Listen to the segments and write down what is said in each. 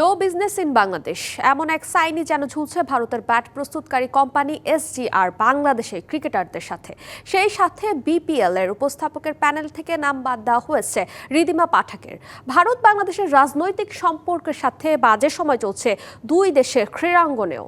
No business in Bangladesh এমন এক সাইনই যেন ঝুলছে ভারতের ব্যাট প্রস্তুতকারী কোম্পানি এসজিআর বাংলাদেশের ক্রিকেটারদের সাথে। সেই সাথে বিপিএল এর উপস্থাপকের প্যানেল থেকে নাম বাদ দেওয়া হয়েছে রিদিমা পাঠকের। ভারত বাংলাদেশের রাজনৈতিক সম্পর্কের সাথে বাজে সময় চলছে দুই দেশের ক্রীড়াঙ্গনেও।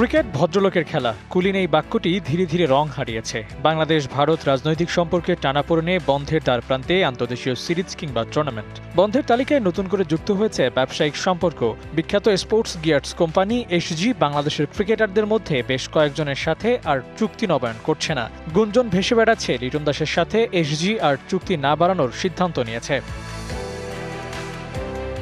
ক্রিকেট ভদ্রলোকের খেলা। কুলিন এই বাক্যটি ধীরে ধীরে রং হারিয়েছে। বাংলাদেশ, ভারত রাজনৈতিক সম্পর্কের টানাপোড়েনে বন্ধের দ্বার প্রান্তে আন্তর্দেশীয় সিরিজ কিংবা টুর্নামেন্ট বন্ধের তালিকায় নতুন করে যুক্ত হয়েছে ব্যবসায়িক সম্পর্ক। বিখ্যাত স্পোর্টস গিয়ার্স কোম্পানি এসজি বাংলাদেশের ক্রিকেটারদের মধ্যে বেশ কয়েকজনের সাথে আর চুক্তি নবায়ন করছে না। গুঞ্জন ভেসে বেড়াচ্ছে লিটন দাসের সাথে এসজি আর চুক্তি না বাড়ানোর সিদ্ধান্ত নিয়েছে।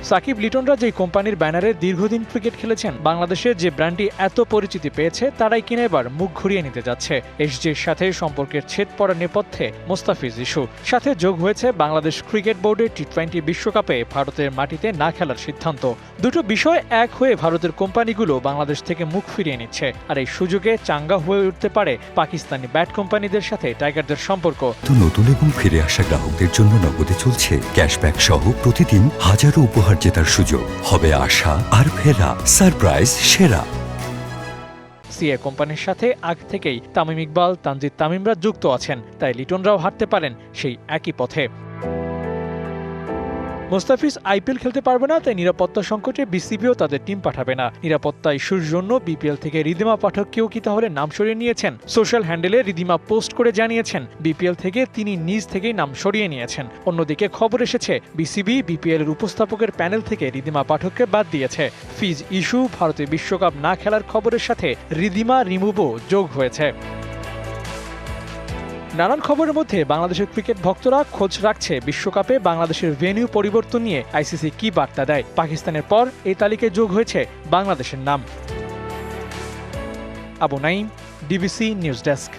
সাকিব লিটনরা যে কোম্পানির ব্যানারে দীর্ঘদিন ক্রিকেট খেলেছেন, বাংলাদেশের যে ব্র্যান্ডটি এত পরিচিতি পেয়েছে, তারাই কিনে এবার মুখ ঘুরিয়ে নিতে যাচ্ছে। এসজির সাথে সম্পর্কের ছেদ পড়ার নেপথ্যে মোস্তাফিজ ইস্যু সাথে যোগ হয়েছে বাংলাদেশ ক্রিকেট বোর্ডের টি টোয়েন্টি বিশ্বকাপে ভারতের মাটিতে না খেলার সিদ্ধান্ত। দুটো বিষয় এক হয়ে ভারতের কোম্পানিগুলো বাংলাদেশ থেকে মুখ ফিরিয়ে নিচ্ছে, আর এই সুযোগে চাঙ্গা হয়ে উঠতে পারে পাকিস্তানি ব্যাট কোম্পানিদের সাথে টাইগারদের সম্পর্ক। নতুন এবং ফিরে আসা গ্রাহকদের জন্য নগদে চলছে ক্যাশব্যাক সহ প্রতিদিন হাজারো উপহার। জেতার সুযোগ হবে আশা আর ফেরা, সারপ্রাইজ, সেরা। সিএ কোম্পানির সাথে আগ থেকেই তামিম ইকবাল, তানজিদ তামিমরা যুক্ত আছেন, তাই লিটনরাও হাঁটতে পারেন সেই একই পথে। মোস্তাফিজ আইপিএল খেলতে পারবে না, তাই নিরাপত্তা সংকটে বিসিবিও তাদের টিম পাঠাবে না। নিরাপত্তা ইস্যুর জন্য বিপিএল থেকে রিদিমা পাঠককেও কি তাহলে নাম সরিয়ে নিয়েছেন? সোশ্যাল হ্যান্ডেলে রিদিমা পোস্ট করে জানিয়েছেন, বিপিএল থেকে তিনি নিজ থেকেই নাম সরিয়ে নিয়েছেন। অন্যদিকে খবর এসেছে, বিসিবি বিপিএল এর উপস্থাপকের প্যানেল থেকে রিদিমা পাঠককে বাদ দিয়েছে। ফিজ ইস্যু ভারতে বিশ্বকাপ না খেলার খবরের সাথে রিদিমা রিমুভও যোগ হয়েছে। নানান খবরের মধ্যে বাংলাদেশের ক্রিকেট ভক্তরা খোঁজ রাখছে। বিশ্বকাপে বাংলাদেশের ভেনিউ পরিবর্তন নিয়ে আইসিসি কি বার্তা দেয়? পাকিস্তানের পর এই তালিকায় যোগ হয়েছে বাংলাদেশের নাম। Abu Naim DBC news desk.